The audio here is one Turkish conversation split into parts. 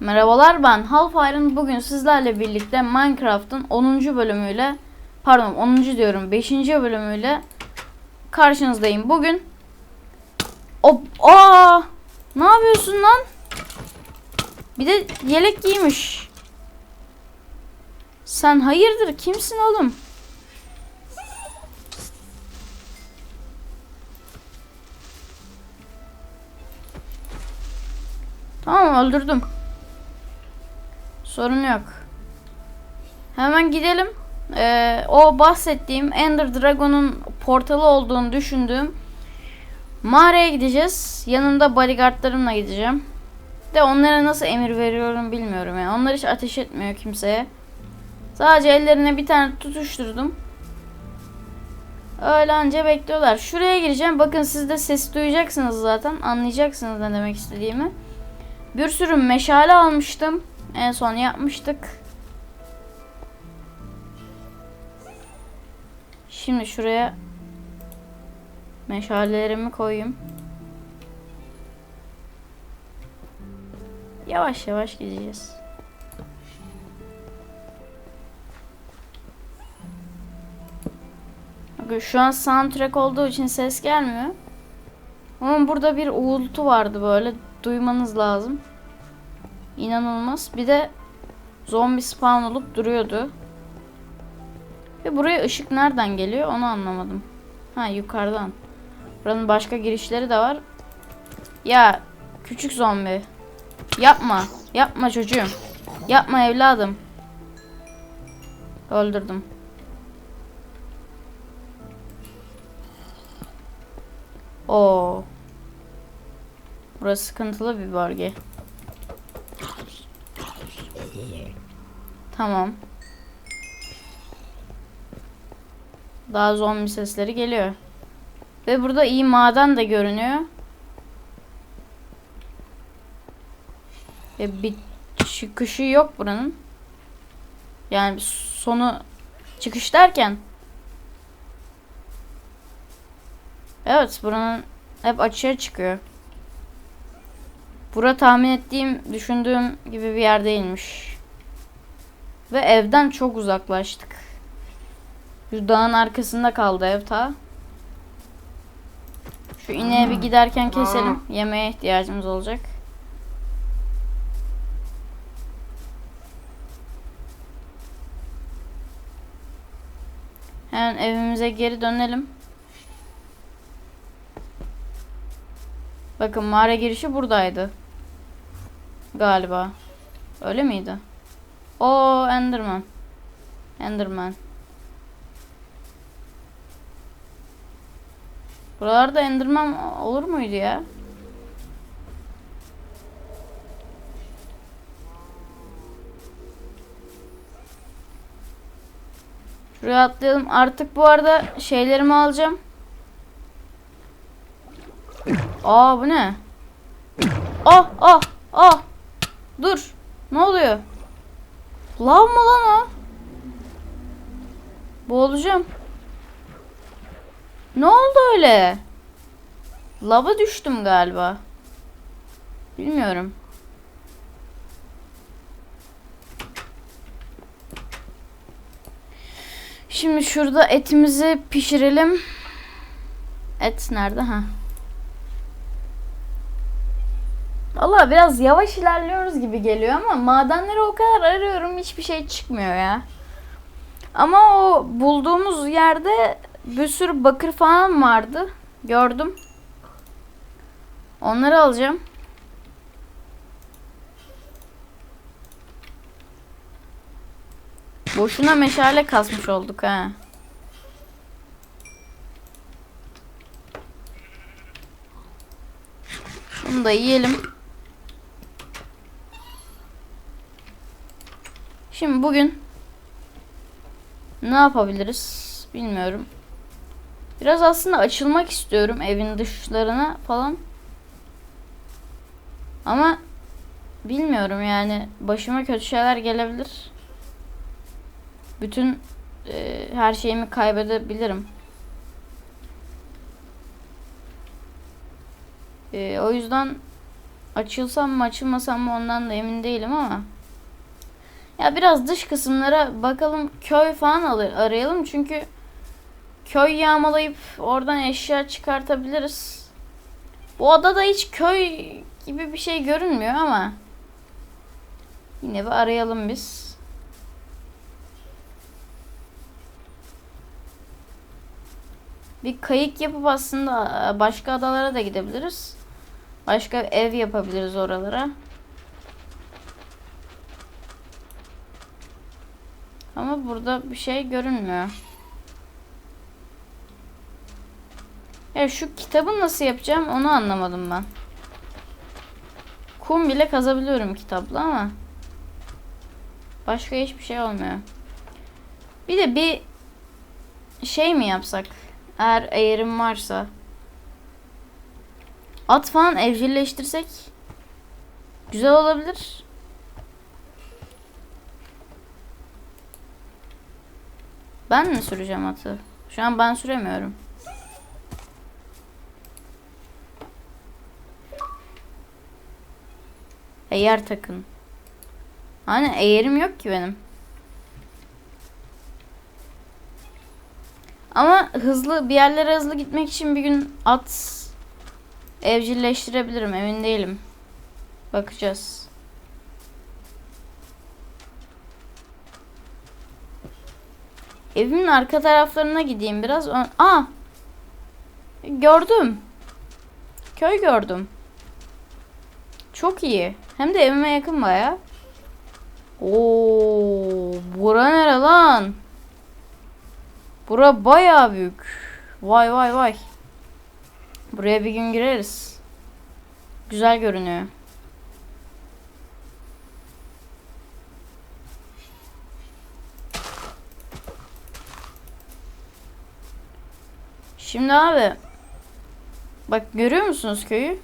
Merhabalar ben Halfire'ın bugün sizlerle birlikte Minecraft'ın 10. bölümüyle pardon 10. diyorum 5. bölümüyle karşınızdayım. Bugün o aa ne yapıyorsun lan? Bir de yelek giymiş. Sen hayırdır kimsin oğlum? Tamam öldürdüm. Sorun yok. Hemen gidelim. Ee, o bahsettiğim Ender Dragon'un portalı olduğunu düşündüğüm mağaraya gideceğiz. Yanımda bodyguardlarımla gideceğim. De onlara nasıl emir veriyorum bilmiyorum yani. Onlar hiç ateş etmiyor kimseye. Sadece ellerine bir tane tutuşturdum. Öyle anca bekliyorlar. Şuraya gireceğim. Bakın siz de ses duyacaksınız zaten. Anlayacaksınız ne demek istediğimi. Bir sürü meşale almıştım. En son yapmıştık. Şimdi şuraya meşalelerimi koyayım. Yavaş yavaş gideceğiz. Bakın Şu an soundtrack olduğu için ses gelmiyor. Ama burada bir uğultu vardı böyle. Duymanız lazım. İnanılmaz. Bir de zombi spawn olup duruyordu. Ve buraya ışık nereden geliyor onu anlamadım. Ha yukarıdan. Buranın başka girişleri de var. Ya küçük zombi. Yapma. Yapma çocuğum. Yapma evladım. Öldürdüm. Oo. Burası sıkıntılı bir bölge. Tamam. Daha zombi sesleri geliyor. Ve burada iyi maden de görünüyor. Ve bir çıkışı yok buranın. Yani sonu çıkış derken Evet buranın hep açığa çıkıyor. Bura tahmin ettiğim, düşündüğüm gibi bir yer değilmiş. Ve evden çok uzaklaştık. Şu dağın arkasında kaldı ev ta. Şu ineğe bir giderken keselim. Yemeğe ihtiyacımız olacak. Hemen evimize geri dönelim. Bakın mağara girişi buradaydı. Galiba. Öyle miydi? O Enderman. Enderman. Buralarda Enderman olur muydu ya? Şuraya atlayalım. Artık bu arada şeylerimi alacağım. Aa bu ne? Ah ah ah. Dur. Ne oluyor? Lav mı lan o? Boğulacağım. Ne oldu öyle? Lava düştüm galiba. Bilmiyorum. Şimdi şurada etimizi pişirelim. Et nerede? Ha. Valla biraz yavaş ilerliyoruz gibi geliyor ama madenleri o kadar arıyorum hiçbir şey çıkmıyor ya. Ama o bulduğumuz yerde bir sürü bakır falan vardı. Gördüm. Onları alacağım. Boşuna meşale kasmış olduk ha. Bunu da yiyelim. Şimdi bugün ne yapabiliriz bilmiyorum. Biraz aslında açılmak istiyorum evin dışlarına falan. Ama bilmiyorum yani başıma kötü şeyler gelebilir. Bütün e, her şeyimi kaybedebilirim. E, o yüzden Açılsam mı açılmasam mı ondan da emin değilim ama. Ya biraz dış kısımlara bakalım köy falan alır, arayalım çünkü köy yağmalayıp oradan eşya çıkartabiliriz. Bu adada hiç köy gibi bir şey görünmüyor ama yine bir arayalım biz. Bir kayık yapıp aslında başka adalara da gidebiliriz. Başka ev yapabiliriz oralara. Ama burada bir şey görünmüyor. Ya şu kitabı nasıl yapacağım onu anlamadım ben. Kum bile kazabiliyorum kitapla ama başka hiçbir şey olmuyor. Bir de bir şey mi yapsak? Eğer eğerim varsa at falan evcilleştirsek güzel olabilir. Ben mi süreceğim atı? Şu an ben süremiyorum. Eğer takın. Hani eğerim yok ki benim. Ama hızlı bir yerlere hızlı gitmek için bir gün at evcilleştirebilirim emin değilim. Bakacağız. Evimin arka taraflarına gideyim biraz. Aa! Gördüm. Köy gördüm. Çok iyi. Hem de evime yakın baya. Oo, bura nere lan? Bura baya büyük. Vay vay vay. Buraya bir gün gireriz. Güzel görünüyor. Şimdi abi bak görüyor musunuz köyü?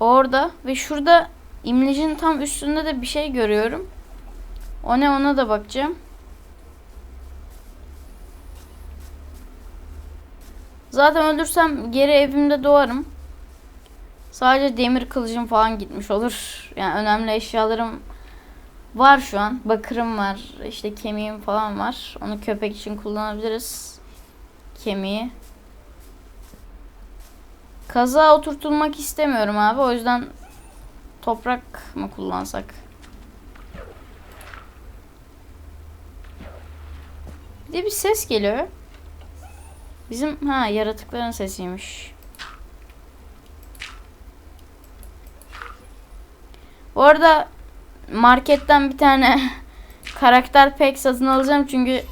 Orada ve şurada imlecin tam üstünde de bir şey görüyorum. O ne ona da bakacağım. Zaten ölürsem geri evimde doğarım. Sadece demir kılıcım falan gitmiş olur. Yani önemli eşyalarım var şu an. Bakırım var. işte kemiğim falan var. Onu köpek için kullanabiliriz. Kemiği. Kaza oturtulmak istemiyorum abi. O yüzden toprak mı kullansak? Bir de bir ses geliyor. Bizim ha yaratıkların sesiymiş. Bu arada marketten bir tane karakter pek satın alacağım çünkü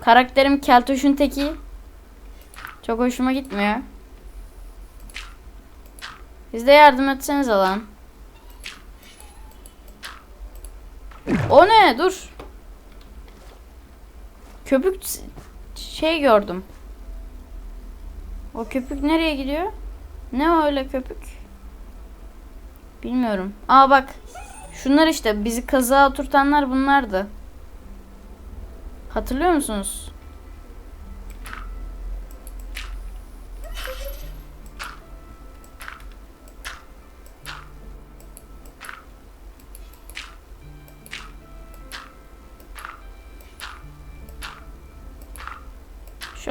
karakterim Keltoş'un teki. Çok hoşuma gitmiyor. Siz de yardım etseniz lan. O ne? Dur. Köpük şey gördüm. O köpük nereye gidiyor? Ne öyle köpük? Bilmiyorum. Aa bak. Şunlar işte bizi kazağa oturtanlar bunlardı. Hatırlıyor musunuz?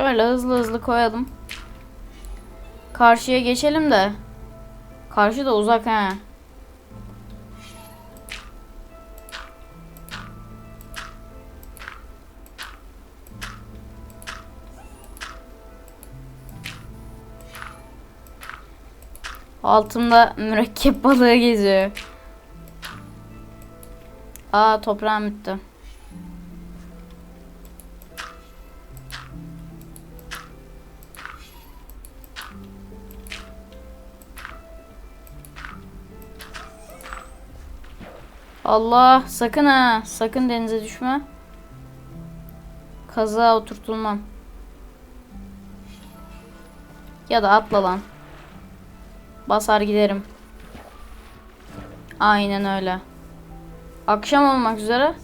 Şöyle hızlı hızlı koyalım. Karşıya geçelim de. Karşı da uzak ha. Altımda mürekkep balığı geziyor. Aa toprağım bitti. Allah sakın ha sakın denize düşme. Kaza oturtulmam. Ya da atla lan. Basar giderim. Aynen öyle. Akşam olmak üzere.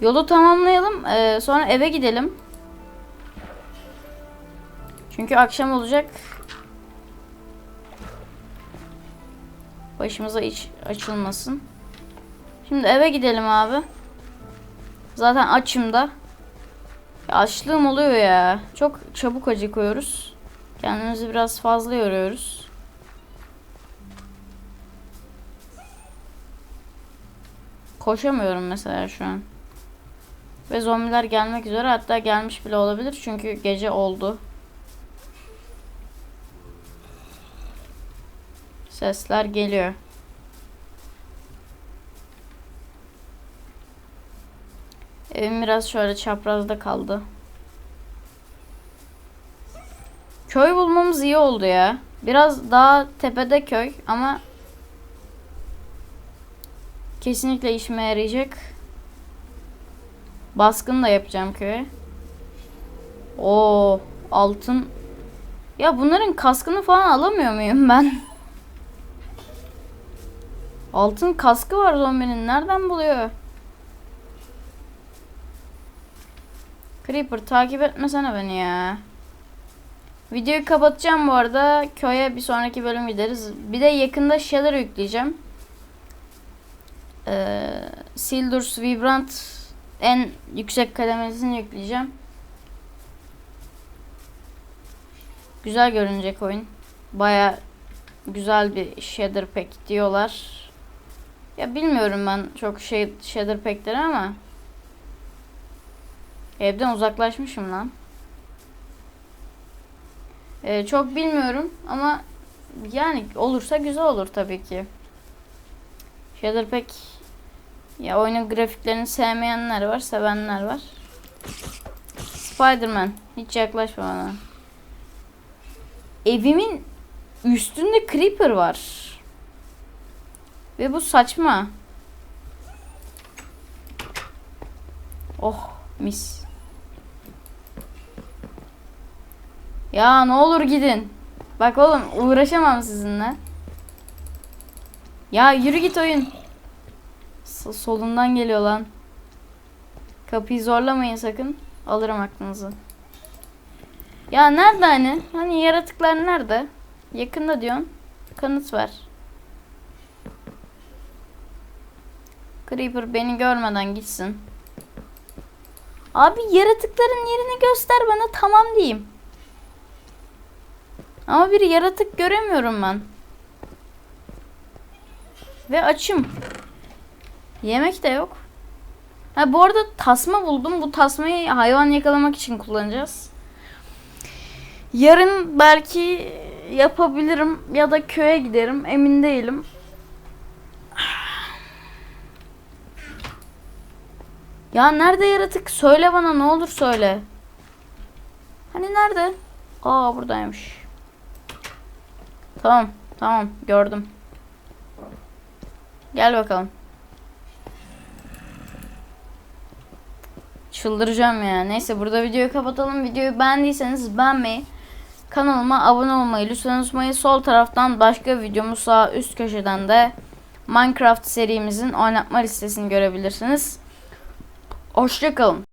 Yolu tamamlayalım. Ee, sonra eve gidelim. Çünkü akşam olacak. Başımıza iç açılmasın. Şimdi eve gidelim abi. Zaten açım da. Ya açlığım oluyor ya. Çok çabuk acıkıyoruz. Kendimizi biraz fazla yoruyoruz. Koşamıyorum mesela şu an. Ve zombiler gelmek üzere hatta gelmiş bile olabilir çünkü gece oldu. Sesler geliyor. Evim biraz şöyle çaprazda kaldı. Köy bulmamız iyi oldu ya. Biraz daha tepede köy ama kesinlikle işime yarayacak. Baskın da yapacağım köye. Oo, altın. Ya bunların kaskını falan alamıyor muyum ben? Altın kaskı var zombinin. Nereden buluyor? Creeper takip etmesene beni ya. Videoyu kapatacağım bu arada. Köye bir sonraki bölüm gideriz. Bir de yakında şeyler yükleyeceğim. Ee, Sildurs Vibrant en yüksek kademesini yükleyeceğim. Güzel görünecek oyun. Baya güzel bir shader pack diyorlar. Ya bilmiyorum ben çok şey shader pack'leri ama evden uzaklaşmışım lan. Ee, çok bilmiyorum ama yani olursa güzel olur tabii ki. Shader pack ya oyunun grafiklerini sevmeyenler var, sevenler var. Spider-Man hiç yaklaşma bana. Evimin üstünde creeper var. Ve bu saçma. Oh mis. Ya ne olur gidin. Bak oğlum uğraşamam sizinle. Ya yürü git oyun. Solundan geliyor lan. Kapıyı zorlamayın sakın. Alırım aklınızı. Ya nerede hani? Hani yaratıklar nerede? Yakında diyorsun. Kanıt ver. Creeper beni görmeden gitsin. Abi yaratıkların yerini göster bana tamam diyeyim. Ama bir yaratık göremiyorum ben. Ve açım. Yemek de yok. Ha bu arada tasma buldum. Bu tasmayı hayvan yakalamak için kullanacağız. Yarın belki yapabilirim ya da köye giderim. Emin değilim. Ya nerede yaratık? Söyle bana ne olur söyle. Hani nerede? Aa buradaymış. Tamam, tamam gördüm. Gel bakalım. Çıldıracağım ya. Neyse burada videoyu kapatalım. Videoyu beğendiyseniz beğenmeyi, kanalıma abone olmayı lütfen unutmayın. Sol taraftan başka videomuz sağ üst köşeden de Minecraft serimizin oynatma listesini görebilirsiniz. Hoşçakalın.